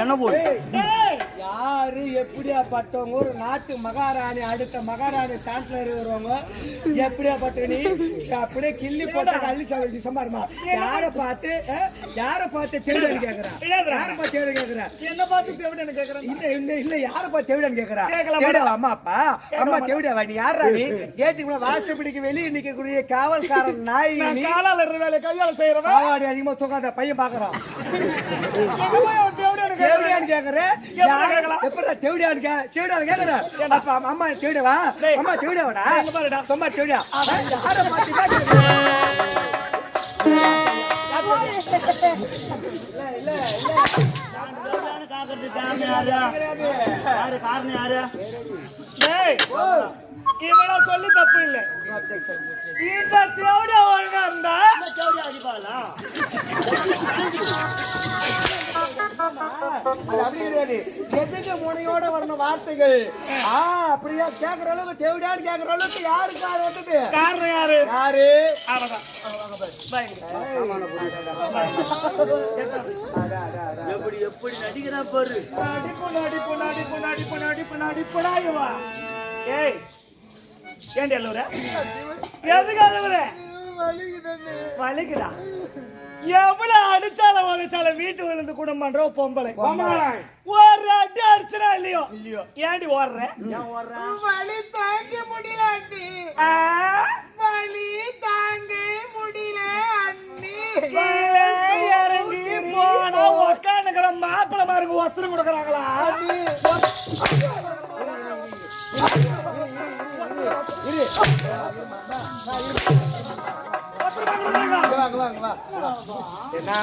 என்ன போய் யாரு எப்படியாப்பட்டவங்க ஒரு நாட்டு மகாராணி அடுத்த மகாராணி ஸ்டாண்ட்ல இருக்கிறவங்க எப்படியாப்பட்ட நீ அப்படியே கிள்ளி போட்ட அள்ளி சாப்பிட்டு சும்மாருமா யார பார்த்து யார பார்த்து தேவிடன் கேக்குறான். யார பார்த்து தேவிடன் கேக்குறான் என்ன பார்த்து தேவடின்னு கேக்குறேன் இல்ல இல்ல இல்ல யார பார்த்து தேவிடன் கேக்குறான் தேவிடா அம்மா அப்பா. அம்மா தேவிடா நீ யாரா நீ? கேட்டுக்குள்ள வாசப்படிக்கு வெளியே நிக்கக்கூடிய காவல்காரன் நாய் காலால இருக்கிற வேலையை கையால செய்யறவன் அதிகமா தூக்காத பையன் பாக்குறான் தேவடியான்னு கேக்குற. எப்படி தேவடியான்னு கே தேவடியான்னு கேக்குற? அப்ப அம்மா தேவடியாவா? டேய். அம்மா தேவடியாவாடா. சும்மா தேவடியா. யார? காக்கிறது காரணம் யாரு? காரணம் இவன சொல்லி தப்பு இல்ல இந்த தேவடியா ஒழுங்கா இருந்தா தேவடி அடிப்பாளா எதுக்கு முனையோட வரணும் வார்த்தைகள்? ஆ அப்படியா? கேக்குற அளவுக்கு தேவடியான்னு கேக்குற அளவுக்கு யாருக்கு அது வந்தது? காரணம் யாரு? யாரு? அவதான். எப்படி எப்படி நடிக்கிறா பாரு. நடிப்பு நடிப்பு நடிப்பு நடிப்பு நடிப்பு நடிப்புடா இவா ஏய் ஏண்டி அல்லூர எதுக்கு அல்லூர வலிக்குதா? எவ்வளவு அடிச்சாலும் வலிச்சாலும் வீட்டு விழுந்து குடும்பம் பண்ற பொம்பளை. ஒரு அடி அடிச்சனா இல்லையோ? இல்லையோ. ஏண்டி ஓடுற? ஏன் ஓடுறா? வலி தாங்க முடியல அண்ணி. ஆ? வலி தாங்க முடியல அண்ணி. இறங்கி போனா உக்காந்துக்கிற மாப்பிள்ளை மாருக்கு ஒத்துரு கொடுக்குறாங்களா? என்ன ஏன்னா,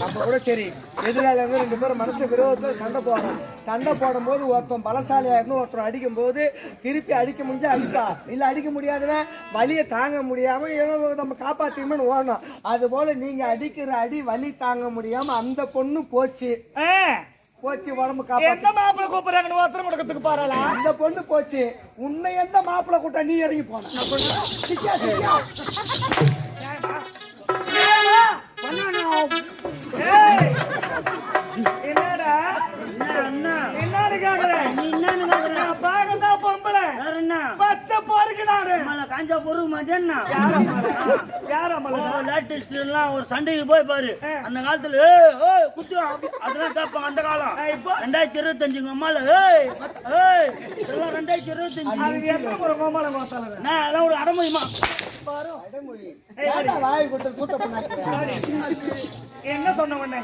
நம்ம கூட சரி எதிராளி வந்து ரெண்டு பேரும் மனசு விரோதத்தில் சண்டை போடுறோம் சண்டை போடும்போது ஒருத்தன் பலசாலியா இருந்து ஒருத்தன் அடிக்கும் போது திருப்பி அடிக்க முடிஞ்சா அடிப்பா. இல்ல அடிக்க முடியாதுன்னா வலியை தாங்க முடியாம ஏதோ நம்ம காப்பாத்திக்கணும்னு ஓடணும். அது போல நீங்க அடிக்கிற அடி வலி தாங்க முடியாம அந்த பொண்ணு போச்சு. ஆ, போச்சு உடம்பு காப்பாத்தி. எந்த மாப்பிள்ளை கூப்பிடுறாங்கன்னு ஒருத்தர் கொடுக்கறதுக்கு பாருங்களா அந்த பொண்ணு போச்சு. உன்னை எந்த மாப்பிள்ளை கூட்ட நீ இறங்கி போன. ஏய், என்னடா? என்ன அண்ணா? என்னன்னு கேக்குறேன் நீ என்னன்னு கேக்குற நான் பொம்பளை வேற என்ன? பச்சை பொறுக்கு நானு. நம்மள காஞ்சா பொறுக்க மாட்டேன்னா. யார லேட்டஸ்ட் எல்லாம் ஒரு சண்டைக்கு போய் பாரு. அந்த காலத்துல ஏய் ஏய் குத்து. அதெல்லாம் கேட்பாங்க அந்த காலம். இப்போ? ரெண்டாயிரத்தி இருபத்தஞ்சுங்க அம்மால ஏய் மத்த- ஏய் இதெல்லாம் ரெண்டாயிரத்தி இருபத்தஞ்சு. அதுக்கு எத்தனை முறை கோமாளம் கோத்தாலும் நான் அதெல்லாம் ஒரு அடமொழிமா? ஏன்டா வாய் கொடுத்து கூத்த பண்ணாங்க என்ன சொன்ன உடனே?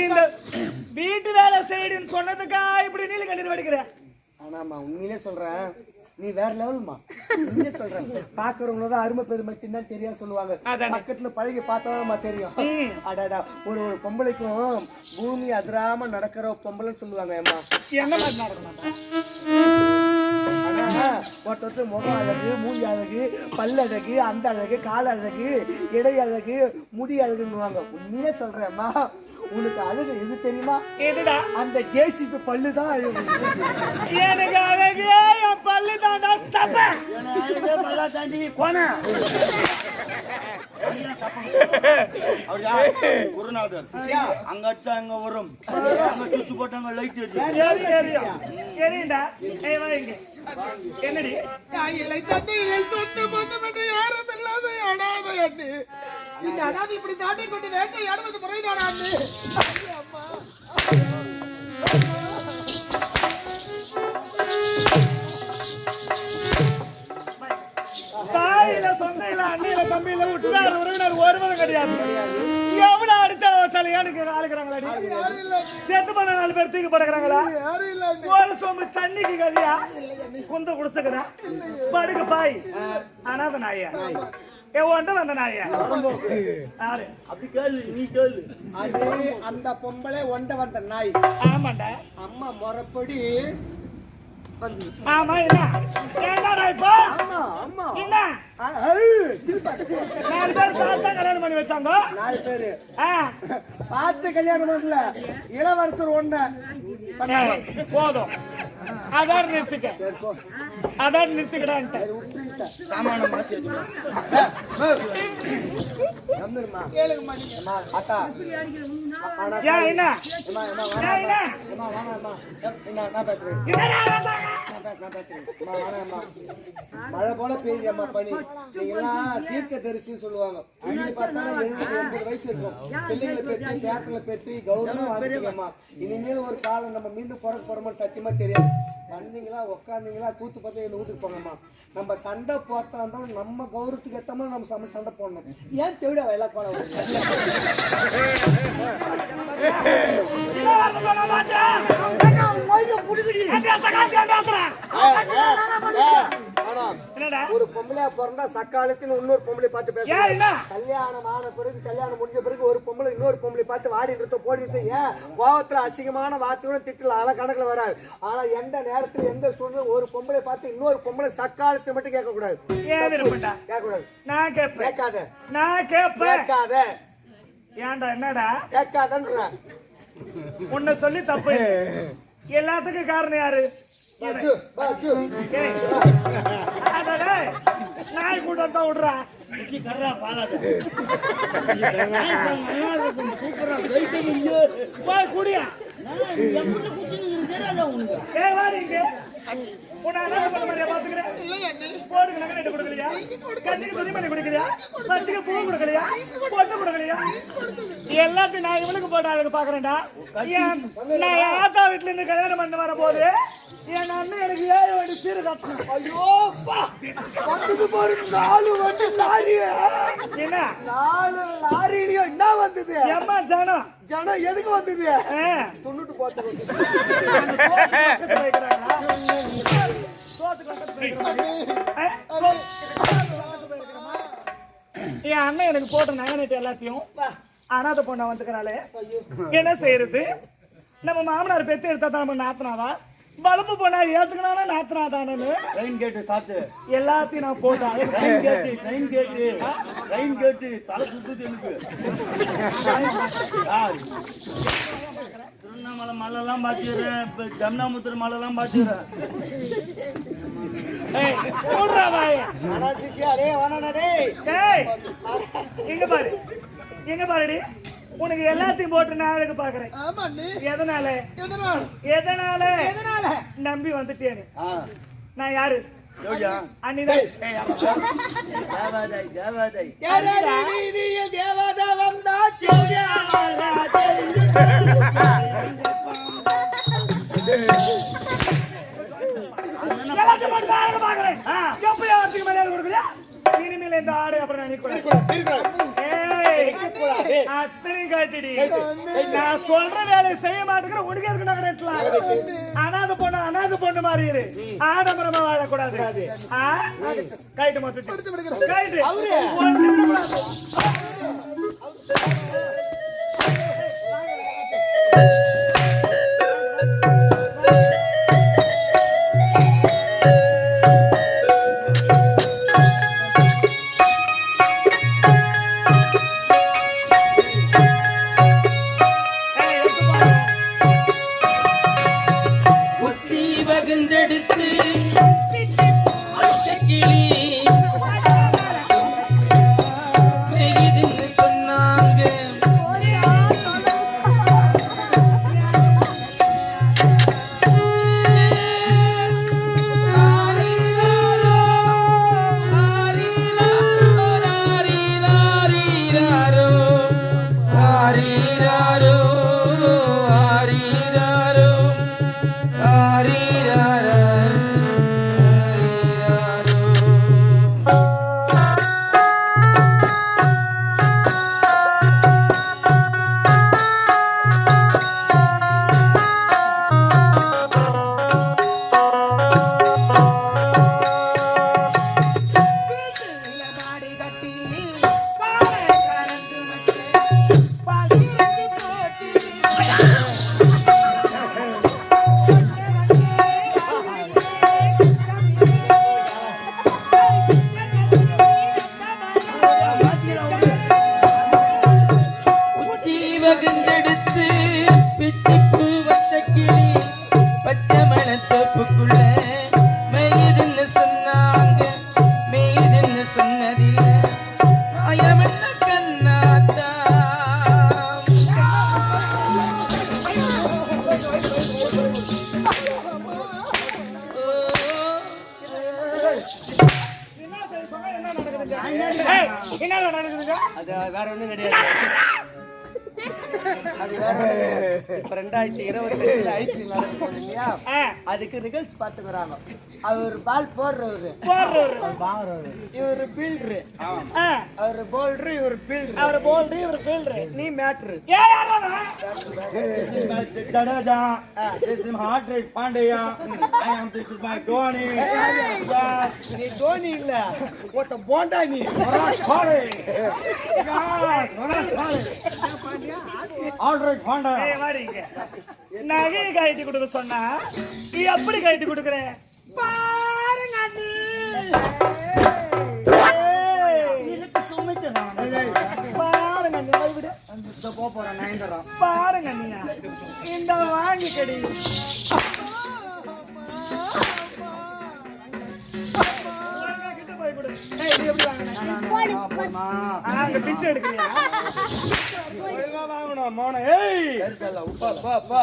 இந்த வீட்டு வேலை செய்யுன்னு சொன்னதுக்கா இப்படி நீல கண்ணீர் வடிக்கிறேன் ஆனாமா உண்மையிலே சொல்றேன். நீ வேற லெவல்மா. உண்மையிலே சொல்றேன். பாக்குறவங்கள தான் அருமை பெருமை தின்னா தெரியாது சொல்லுவாங்க. பக்கத்துல பழகி பார்த்தா தெரியும். அடாடா ஒரு ஒரு பொம்பளைக்கும் பூமி அதிராம நடக்கிற பொம்பளைன்னு சொல்லுவாங்க ஏம்மா ஒருத்தர் முகம் அழகு மூஞ்சி அழகு பல் அழகு அந்த அழகு கால் அழகு இடை அழகு முடி அழகுன்னுவாங்க. உண்மையிலே சொல்றேம்மா உனக்கு அழகு எது தெரியுமா? எதுடா அந்த ஜேசிபி பல்லு தான் அழகு. எனக்கு அழகே என் பல்லு தாண்டா தப்ப மகா தாண்டி போன. குருநாதர் அங்க அடிச்சா அங்க வரும். அங்க சுவிட்ச் போட்டாங்க லைட் இங்க என்னடி? நான் இல்லை தந்தை இல்லை சொத்து மொத்தம் என்று யாரும் இல்லாத அனாதை அண்ணி. இந்த அனாதை இப்படி தாண்டி கொண்டு வேட்டையாடுவது முறைதானா அண்ணி? ஐயோ, அம்மா. எனக்கு ஆளுக்கிறாங்களா யாரும் இல்லை செத்து பண்ண நாலு பேர் தூக்கி படுக்கிறாங்களா யாரும் இல்லை அண்ணி. ஒரு சொம்பு தண்ணிக்கு கதியா? குந்த குடிச்சுக்கிறா. படுக்க பாய். அனாத நாயா. வந்த நாயா. யாரு? அப்படி கேளு நீ கேளு. அது அந்த பொம்பளை ஒண்ட வந்த நாய் ஆமாண்டா. அம்மா முறைப்படி ஆமா என்ன என்னடா இப்போ என்ன நாலு பேர் பார்த்தா கல்யாணம் பண்ணி வச்சாங்க. நாலு பேர் ஆ, பார்த்து கல்யாணம் பண்ணல இளவரசர் ஒண்ண போதும் அதான் நிறுத்திக்க சரி போ சாமான மாத்தி கேளுங்கம்மா அக்கா ஏன் என்ன? மழை போல பெய்யுது அம்மா பனி. நீங்களாம் தீர்க்க தரிசின்னு சொல்லுவாங்க எண்பது வயசு இருக்கும். பிள்ளைங்களை பெற்று தேட்டர்ல பெற்று கௌரவமா வாழ்ந்துக்கம்மா இனிமேல் ஒரு காலம் நம்ம மீண்டும் பிறக்க போறோம்னு சத்தியமா தெரியாது. வந்தீங்களா உட்காந்தீங்களா கூத்து பார்த்து எங்க வீட்டுக்கு போங்கம்மா. நம்ம சண்டை போட்டா இருந்தாலும் நம்ம கௌரவத்துக்கு ஏத்த மாதிரி நம்ம சம சண்டை போடணும் ஏன் தேவிட வயலா போட இவன் பேசுறான். என்னடா? ஒரு பொம்பளையா பிறந்தா சக்காலத்துல இன்னொரு பொம்பளை பார்த்து ஏன் பேச என்ன? கல்யாணம் ஆன பிறகு கல்யாணம் முடிஞ்ச பிறகு ஒரு பொம்பளை இன்னொரு பொம்பளை பார்த்து வாடிட்டு இருக்க போடிட்டு ஏன்? கோவத்துல அசிங்கமான வார்த்தையோட திட்டல அல கணக்குல வராது. ஆனா எந்த நேரத்துல எந்த சூழ்நிலை ஒரு பொம்பளை பார்த்து இன்னொரு பொம்பளை சக்காலத்தை மட்டும் கேட்க கூடாது? கேட்க நான் கேட்பேன். கேட்காத. நான் கேட்பேன். கேட்காத. ஏன்டா என்னடா? கேட்காதன்ற. உன்னை சொல்லி தப்பு. எல்லாத்துக்கும் காரணம் யாரு? நாய் தான் விடுறா கர்றா சூப்பரா போய் குடியா நான் எப்படி குச்சின்னு தெரியாதா உனக்கு? ஏய் வாடி பாத்துக்கிறேன் பூ பொண்ணு எல்லாத்தையும் நான் இவனுக்கு போட்டு பாக்குறேன்டா ஏன் நான் என் ஆத்தா வீட்டுல இருந்து கல்யாணம் பண்ண வர போது என் அண்ணன் எனக்கு ஏழு வண்டி சீரு கட்டணும். ஐயோ பா. வந்தது பாரு நாலு வண்டி லாரி என்ன? நாலு லாரிலையும் என்ன வந்தது? எம்மா ஜனம்? ஜனம் எதுக்கு வந்தது? துண்ணுட்டு மாதிரி. என் அண்ணன் எனக்கு போட்ட நகை எல்லாத்தையும் அனாதை பொண்ணை வந்துக்கிறாளே. என்ன செய்யறது? நம்ம மாமனார் பெத்து எடுத்தா தான் நம்ம நாத்தனாவா? வளர்ப்பு பொண்ணா ஏத்துக்கனா நாத்தனா தானு ட்ரெயின் கேட்டு சாத்து. எல்லாத்தையும் நான் போட்டேன். ட்ரெயின் கேட்டு ட்ரெயின் கேட்டு ட்ரெயின் கேட்டு தலை சுத்துது எனக்கு? திருவண்ணாமலை மலைலாம் பார்த்துக்கிறேன் இப்போ ஜம்னாமுத்திர மலைலாம் ஏய், இங்க பாரு. எங்க பாருடி. உனக்கு எல்லாத்தையும் போட்டு நான் அழகு பாக்குறேன் ஆமா அண்ணே எதனால? எதனால்? எதனால? எதனால? நம்பி வந்துட்டேன்னு. நான் யாரு? தேவாதாய் வீதியில் தேவதா வந்தா பாக்குறேன் எப்ப யாருக்கு மரியாதை கொடுக்கலையா இனிமேல் இந்த ஆடு அப்புறம் நான் நிக்கூடாது. அத்தனையும் காட்டிடி. நான் சொல்ற வேலையை செய்ய மாட்டேங்கிற உனக்கு எதுக்கு அனாத பொண்ணு அனாத பொண்ணு மாதிரி இரு. ஆடம்பரமா வாழக்கூடாது? கைட்டு கைட்டு பால் போடுறவரு போடுறவரு. இவர் பீல்டரு ஆ, அவர் போல்டர் இவர் பீல்டர் அவரு bowler, இவரு fielder. நீ matter. This is my heart rate Pandya. And this is my Dhoni. Yes. நீ தோனி இல்ல ஒருத்த போண்டா நீ. ஏய், வாடி இங்க. நகையை கழட்டி கொடுக்க சொன்னா நீ எப்படி கழட்டி கொடுக்குற பாருங்க அண்ணி ஏய், இதுக்கு சும்மிட்டு நான் பாருங்க. இந்த வாங்கி கடி கிட்ட போய் கொடு. ஏய், இது எப்படி வாங்குன? போமா ஆ, அங்க பிச்சை எடுக்கிறியா ஒழுங்கா வாங்கணும் மோன ஏய் பா பா பா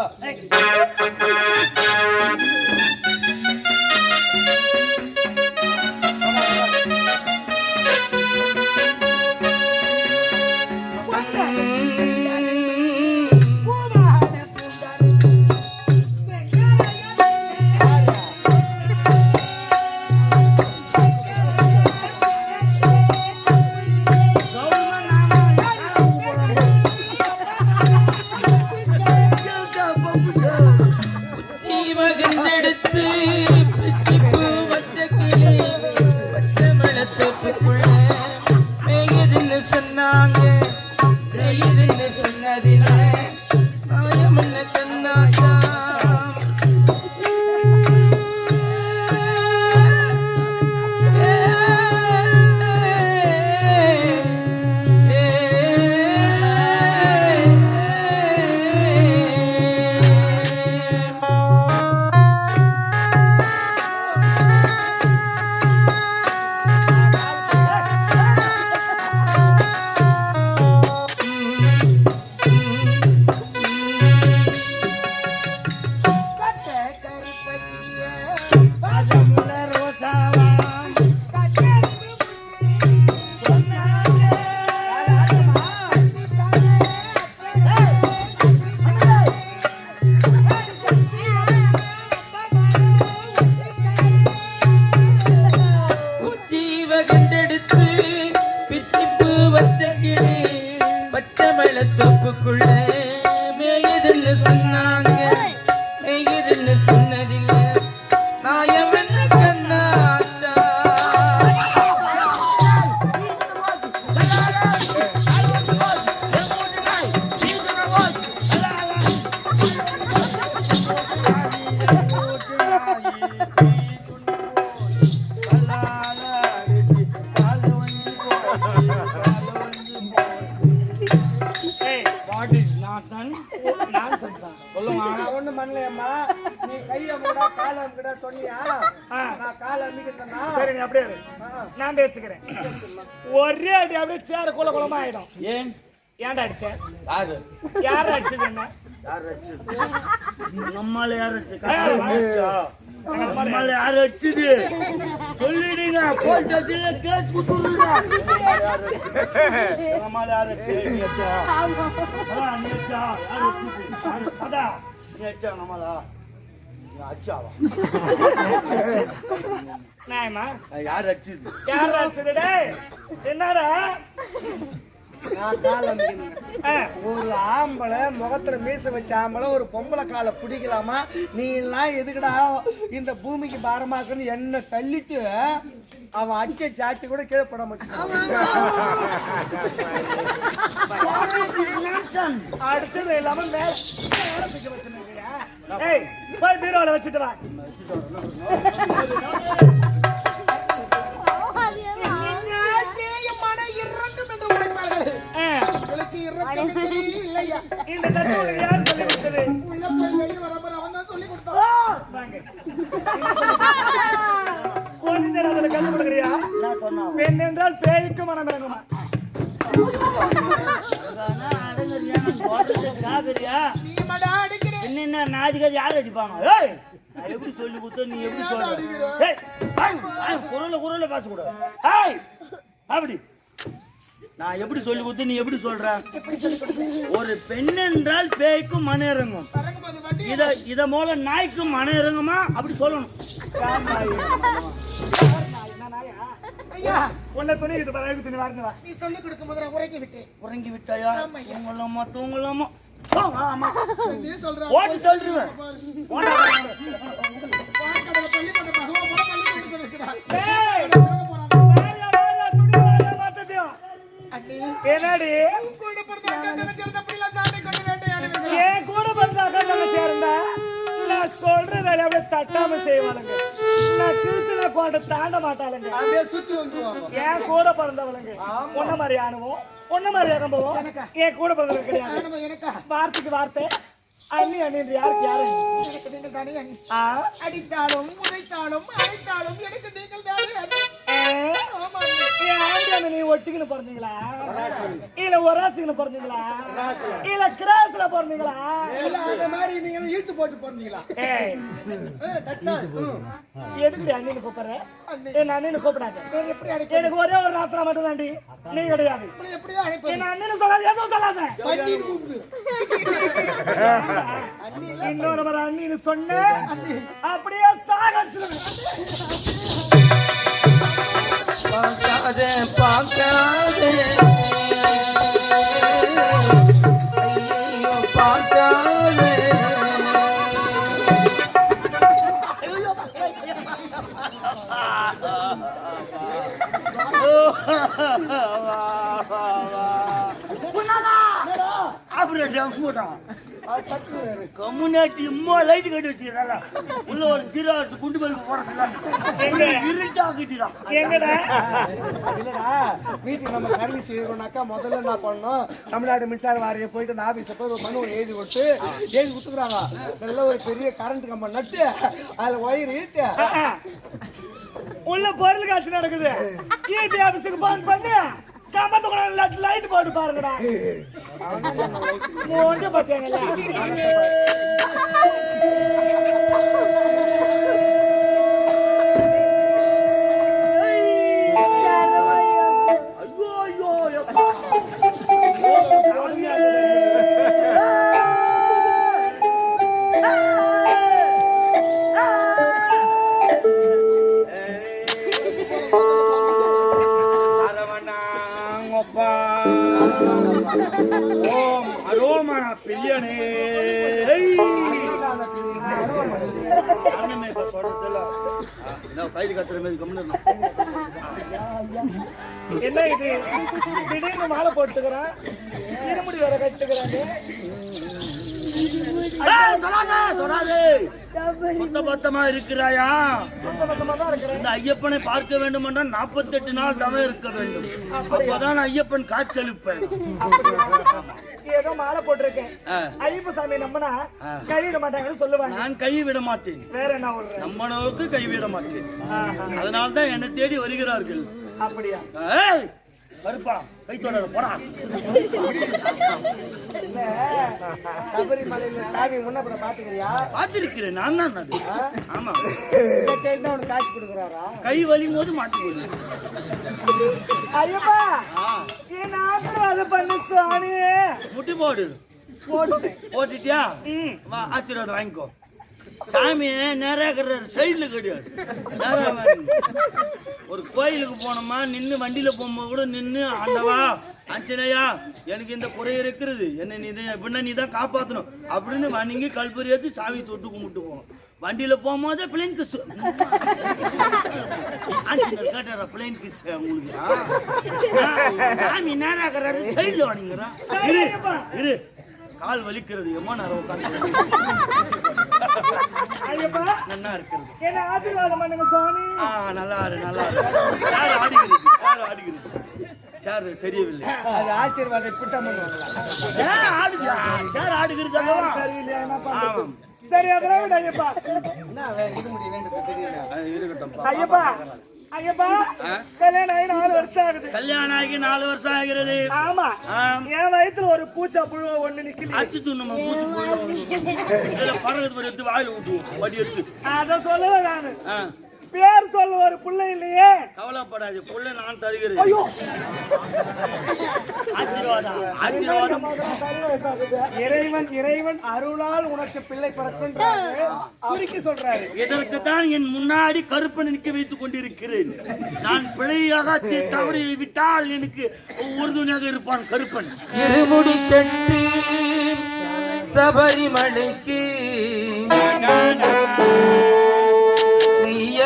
வச்ச கிளி பச்சை மலை தொப்புக்குள்ள. ஏன்டா அடிச்ச? யாரு? யார் அடிச்சது என்ன? யார் அடிச்சது? நம்மால யார் நம்மால யார் அடிச்சது? சொல்லிடுங்க. போல் டச்சில கேஸ் குடுறீங்க நம்மால யார் அடிச்சு நீ அடிச்சா? நீ அடிச்சா? யார் அடிச்சது? அதான். நீ அடிச்சா நம்மளா யார் அடிச்சது? யார் அடிச்சது என்னடா? ஆ, ஒரு ஆம்பளை முகத்துல மீச வச்ச ஆம்பளை ஒரு பொம்பளை காலை பிடிக்கலாமா? நீ எல்லாம் எதுக்குடா இந்த பூமிக்கு பாரமாக்குன்னு என்ன தள்ளிட்டு அவன் அடிச்ச சாட்டி கூட கீழே போட மாட்டான். அடிச்சது இல்லாம ஏய் போய் பீரோல வச்சுட்டு வா. இல்லையா இந்த தட்டு யார் சொல்லி கொடுத்தது உள்ள போய் அவன் தான் சொல்லி கொடுத்தான் வாங்க நேரம் அதுல என்ன பெண் என்றால் பேய்க்கு மனம் இறங்குமா என்ன நாதிகாரி யார் அடிப்பாங்க ஏய் எப்படி சொல்லி கொடுத்த நீ எப்படி சொல்ற குரல குரல குரல்ல பேசக்கூடாது அப்படி. நான் எப்படி சொல்லி கொடுத்து நீ எப்படி சொல்ற? ஒரு பெண் என்றால் பேய்க்கும் மன இறங்கும். இத இத மூல நாய்க்கும் மன இறங்குமா? அப்படி சொல்லணும். உன்னை துணி இது பாரு, அழுக்கு துணி வாருங்க வா. நீ சொல்லிக் கொடுக்கும் போது உரைக்கி விட்டேன். உறங்கி விட்டாயா? தூங்கலாமா தூங்கலாமா? தூங்க, ஆமா ஓட்டு என்னடி? கூட பிறந்த அக்கா கொண்டு வேட்டையாடுவீங்க என் கூட பிறந்த அக்கா தங்கச்சி இருந்தா? நான் சொல்ற வேலையை அப்படியே தட்டாம செய்வாளுங்க. நான் கிழிச்சுன கோட்டை தாண்ட மாட்டாளுங்க. அப்படியே சுத்தி வந்துருவாங்க. என் கூட பிறந்தவளுங்க. உன்ன மாதிரி ஆணுவோம். உன்ன மாதிரி அனுபவம் என் கூட பிறந்தவங்க கிடையாது. வார்த்தைக்கு வார்த்தை. அண்ணி அண்ணி யாருக்கு யாரு? எனக்கு நீங்கள் தானே? அடித்தாலும் உதைத்தாலும் அழைத்தாலும் எனக்கு நீங்கள் தானே அண்ணி. நீ ஒட்டிக்கின்னு பிறந்தீங்களா? இல்ல ஒராசிக்கின்னு பிறந்தீங்களா? இல்ல கிராஸ்ல பிறந்தீங்களா? இல்ல, அந்த மாதிரி நீங்க இழுத்து போட்டு ஏய். எதுக்கு அண்ணின்னு கூப்பிடுற? என் அண்ணன்னு கூப்பிடாத. எனக்கு ஒரே ஒரு ராத்திரா மட்டும் தாண்டி. நீ கிடையாது. என் அண்ணன்னு சொல்லாத எதுவும் சொல்லாத. இன்னொரு முறை அண்ணின்னு சொன்ன அப்படியே சாகடிச்சிருவேன். பார்க்காதே பார்க்காதே ஐயோ பார்க்காதே அப்புறம் கம்யூனிட்டி இம்மா லைட் கட்டி வச்சிருக்காங்க உள்ள ஒரு ஜீரோ குண்டு பல்பு போடுறதுல இருட்டாக்கிட்டான் எங்கடா? இல்லடா வீட்டுக்கு நம்ம சர்வீஸ் செய்யணும்னாக்கா முதல்ல என்ன பண்ணணும்? தமிழ்நாடு மின்சார வாரியம் போயிட்டு அந்த ஆபீஸ போய் ஒரு மனு எழுதி கொடுத்து எழுதி கொடுத்துக்குறாங்க. நல்ல ஒரு பெரிய கரண்ட் கம்பம் நட்டு அதுல ஒயர் இழுத்து. உள்ள பொருள் காட்சி நடக்குது. ஈபி ஆபீஸுக்கு போன் பண்ணி. கம்பத்து கூட லைட் போட்டு பாருங்கடா. மூன்று பாத்தீங்களா திடீர்னு மாலை போட்டுக்கிறேன். இருமுடி வேற கட்டுக்கிறாங்க இருக்கிறாயா? ஐயப்பனை பார்க்க வேண்டும் என்றால் நாற்பத்தெட்டு நாள் தவம் இருக்க வேண்டும். அப்பதான் ஐயப்பன் காய்ச்சலிப்பேன் ஏதோ மாலை போட்டிருக்கேன். ஆ, ஐயப்ப சாமி நம்பினா கையிட மாட்டாங்கன்னு சொல்லுவாங்க. நான் கைவிட மாட்டேன். வேற என்ன நம்மளவுக்கு கைவிட மாட்டேன். அதனால்தான் என்னை தேடி வருகிறார்கள். அப்படியா? கருப்பா கை தொடர போடா. சபரிமலையில சாமி முன்னப்பட பாத்துக்கிறியா பார்த்திருக்கிறேன் நான் தான் அது. ஆமா. உனக்கு காசு கொடுக்குறாரா? கை வலியும் போது மாட்டி போகுது ஐயப்பா என் ஆசீர்வாதம் பண்ணு சுவாமி. முட்டி போடு. போட்டுட்டேன். போட்டுட்டியா. வா ஆசீர்வாதம் வாங்கிக்கோ. சாமி நேராக சைடில் கிடையாது. நேராக ஒரு கோயிலுக்கு போனோமா நின்று வண்டியில் போகும்போது கூட நின்று ஆண்டவா அஞ்சனையா எனக்கு இந்த குறை இருக்கிறது. என்ன நீ எப்படின்னா நீ தான் காப்பாற்றணும் அப்படின்னு வணங்கி கல்பரி ஏற்றி சாமி தொட்டு கும்பிட்டு போகணும் வண்டியில் போகும்போதே பிளைன் கிஸ் கேட்டாரா பிளைன் கிஸ் உங்களுக்கு? சாமி நேராக சைடில் வணங்குறான். இரு இரு. கால் வலிக்கிறது. எம்மா நேரம் உட்காந்து ஐயப்பா! நல்லா இருக்கிறது. என்ன ஆசீர்வாதம் பண்ணுங்க சுவாமி ஆ நல்லா இரு நல்லா இரு. சார் ஆடுகிறது சார் ஆடுகிறது சார் சரியவில்லை அது ஆசீர்வாதம் பண்ணுவாங்களா? சார் ஆடுகிறா சார் ஆடுகிறது? ஆமாம். சரி அதெல்லாம் விட ஐயப்பா. என்ன இது முடி வேண்டது தெரியல அது இருக்கட்டும் ஐயப்பா! ஐயப்பா கல்யாணம் ஆகி நாலு வருஷம் ஆகுது. கல்யாணம் ஆகி நாலு வருஷம் ஆகிறது. ஆமா. என் வயித்துல ஒரு பூச்சா புழுவ ஒண்ணு நிக்கல அச்சு துண்ணுமா பூச்சி இதுல பறகுது ஒரு எடுத்து வாயில விட்டுவோம் வடி எடுத்து. அத சொல்லல நானு. பேர் சொல்ல ஒரு பிள்ளை இல்லையே. கவலைப்படாது புள்ள நான் தருகிறேன். ஆசீர்வாதம் ஆசீர்வாதம் இறைவன் இறைவன் அருளால் உனக்கு பிள்ளை பிறக்குன்றாரு குறிக்கு சொல்றாரு. இதற்கு தான் என் முன்னாடி கருப்பன் நிற்க வைத்துக் கொண்டிருக்கிறேன். நான் பிழையாக தவறி விட்டால் எனக்கு உறுதுணையாக இருப்பான் கருப்பன். இருமுடி கட்டி சபரிமலைக்கு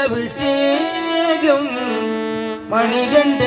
அபிஷேகம் மணிகண்டனுக்கு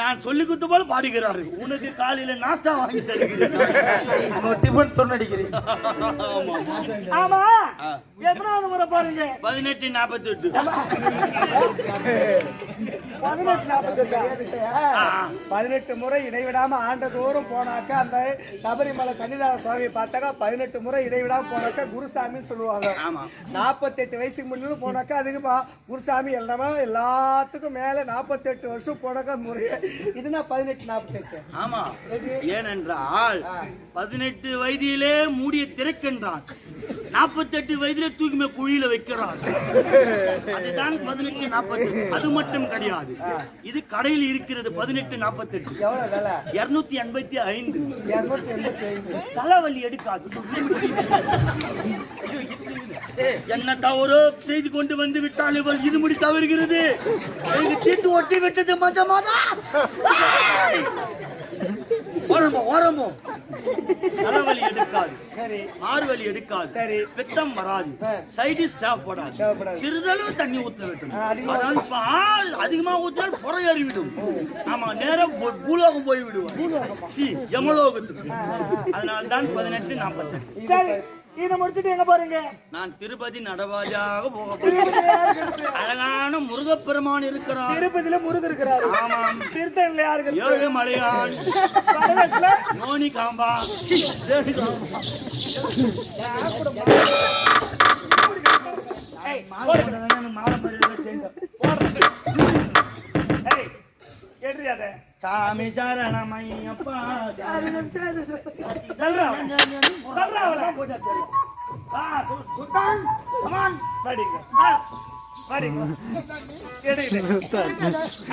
நான் சொல்லி குத்து போல பாடுகிறாரு. உனக்கு காலையில நாஸ்டா வாங்கி தருகிறேன். டிபன் தொண்ணடிக்கிறேன் ஆமா. எத்தனாவது முறை பாருங்க. பதினெட்டு நாற்பத்தி எட்டு பதினெட்டு நாற்பத்தெட்டு பதினெட்டு முறை இடைவிடாம ஆண்டதோறும் போனாக்க அந்த சபரிமலை சன்னிதான சுவாமி பார்த்தாக்கா பதினெட்டு முறை இடைவிடாம போனாக்கா குருசாமின்னு சொல்லுவாங்க. ஆமா. நாற்பத்தெட்டு வயசுக்கு முன்னாடி போனாக்கா அதுக்கு பா- குருசாமி எல்லாமே எல்லாத்துக்கும் மேல நாற்பத்தெட்டு வருஷம் போனாக்கா முறைய. இதுனா பதினெட்டு நாற்பத்தெட்டு. ஆமா. ஏனென்றால் பதினெட்டு வயதிலே மூடிய திறக்கின்றான் நாற்பத்தெட்டு வயதிலே தூக்கி மேல் குழியில வைக்கிறான். அதுதான் பதினெட்டு நாற்பத்தி அது மட்டும் கிடையாது. இது கடையில் இருக்கிறது பதினெட்டு எவ்வளவு விலை? இருநூத்தி எண்பத்தி ஐந்து. தலைவலி எடுக்காது. என்ன தவறோ? செய்து கொண்டு வந்து விட்டால் இவள் இருமுடி தவறுகிறது. தீட்டு ஒட்டி விட்டது மஜ மாதா ஓரமோ ஓரமோ தலைவலி எடுக்காது. மார்வலி எடுக்காது. சரி. பித்தம் வராது. சைடு சாப்பிடாது. சிறிதளவு தண்ணி ஊத்த வேண்டும். ஆ, அதிகமா ஊத்தினால் புறை ஏறிவிடும். ஆமா நேரம் பூலோகம் போய் விடுவார் சி, யமலோகத்துக்கு. அதனால தான் பதினெட்டு நாற்பத்தெட்டு இதை முடிச்சிட்டு எங்க போறீங்க? நான் திருப்பதி நடவாஜாக போக போகிறேன் அழகான முருகப்பெருமான் இருக்கிறான் திருப்பதியில முருகர் இருக்கிறாரு. ஆமாம். யாருக்கு இருக்கு? ஏழு மலையான். நோனி காம்பா மாலை மரியாதை எடுறி அதை. சாமி சரணம் தள்ளுறா. தள்ளுறா அவளை. ஆ, சு- சுல்தான் கமான்.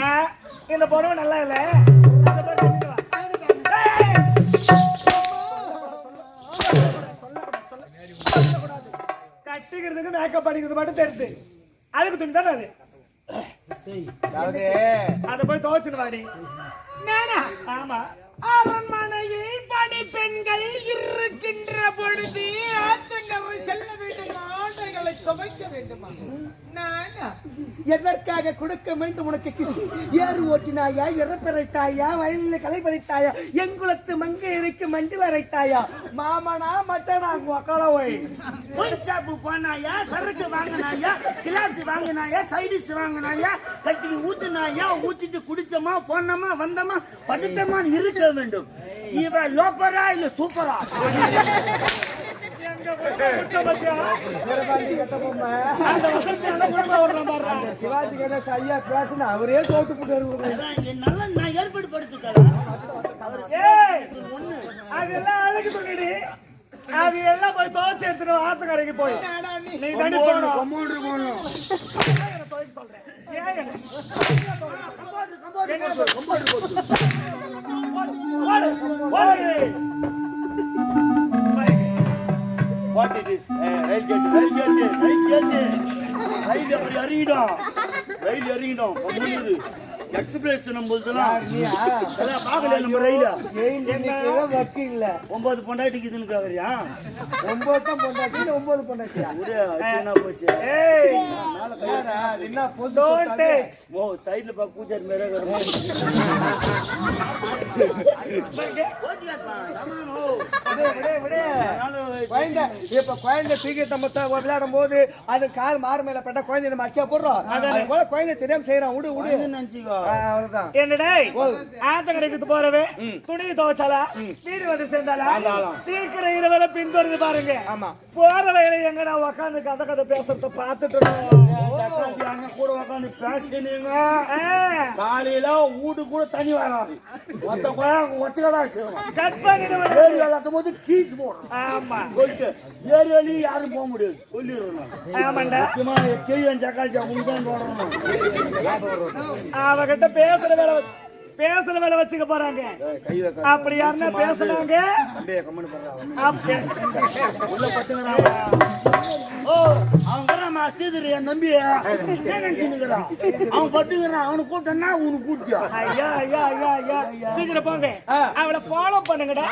ஆ, இந்த புடவை நல்லா இல்ல! கட்டிக்கிறதுக்கு மேக்கப் அடிக்கிறது மட்டும் தெரியுது அதுக்கு துணி தானே அது? அதை போய் துவச்சுட்டு வாடி ஆமா. அரண்மனையில் பணி பெண்கள் இருக்கின்ற பொழுது ஆத்தங்கரை செல்ல வேண்டுமா? ஆண்டைகளை துவைக்க வேண்டுமா? நானா? எதற்காக கொடுக்க வேண்டும் உனக்கு கிஸ்தி? ஏறு ஓட்டினாயா? இறப்பிறைத்தாயா? வயலில் களை பறித்தாயா? எங்குளத்து மங்கை இருக்கு மஞ்சள் அரைத்தாயா மாமனா மச்சனா ஒயின் ஷாப்பு போனாயா? சரக்கு வாங்கினாயா? கிளாஸ் வாங்கினாயா? சைடிஸ் வாங்கினாயா? கட்டி ஊத்துனாயா? ஊத்திட்டு குடிச்சோமா போனோமா வந்தோமா? படுத்தமா இருக்க வேண்டும். இவ லோப்பரா இல்ல சூப்பரா? சிவாஜி கணேச ஐயா பேசுன அவரே தோத்து போட்டு வருவாரு. நல்லா நான் ஏற்பாடு படுத்து தரேன் ஏய், அதெல்லாம் அழகு துணிடி. அது எல்லாம் போய் துவைச்சு எடுத்துட்டு ஆத்துக்கரைக்கு போய் நீ தண்ணி போடணும் சொல்றேன்? ஓடு, ஓடு. What it is rail gate rail gate rail gate rail அப்படி இறங்கிடும் ரயில் கம்முன்னு எக்ஸ்பிரஸ் பார்க்கல நம்ம ரயில? வக்கு இல்ல ஒன்பது பொண்டாட்டிக்கு இதுன்னு கேக்குறியா ஒன்பது தான் பொண்டாட்டி ஒன்பது பொண்டாட்டியா? ஒரு போச்சு. அது என்ன பொது. ஓ சைடுல பா கூச்சர் மேல. குழந்தை தூக்கி நம்ம விளையாடும் போது அது கால் மாறு மேல பட்டா குழந்தை நம்ம அச்சியா போடுறோம். குழந்தை தெரியாம செய்யறோம் விடு விடு. நினைச்சுக்கோ. அவ்வளவுதான். என்னடா? ஆத்தங்கரைக்கு போறவே? துணி துவைச்சாலா? வீடு வந்து சேர்ந்தாலா? சீக்கிரம் இரவரை பின்தொடர்ந்து பாருங்க. ஆமா. போற வயல எங்க நான் உட்காந்து கதை கதை பேசுறத பாத்துட்டு இருக்கோம். தக்காளி அங்க கூட உட்காந்து பேசினீங்க காலையில வீடு கூட தண்ணி வராது. மொத்த ஒச்சகடா செய்வோம். கட் பண்ணிடுவேன் ஏரி போது கீச்சு போடுறோம். சொல்லிட்டு ஏரி யாரும் போக முடியாது. சொல்லிடுறோம் முக்கியமா கேயன் சக்காச்சி உங்க வரணும் அவகிட்ட பேசுற வேலை பேசுற வேலை வச்சுக்க போறாங்க. அப்படி யாருன்னா பேசுனாங்க? ஓ அவன் என் நம்பி என்ன நினைச்சுக்கிறான் அவன் பத்துக்கிறான். அவனை கூட்டன்னா உனக்கு கூட்டியா ஐயா ஐயா ஐயா ஐயா. சீக்கிரம் போங்க. அவளை ஃபாலோ பண்ணுங்கடா.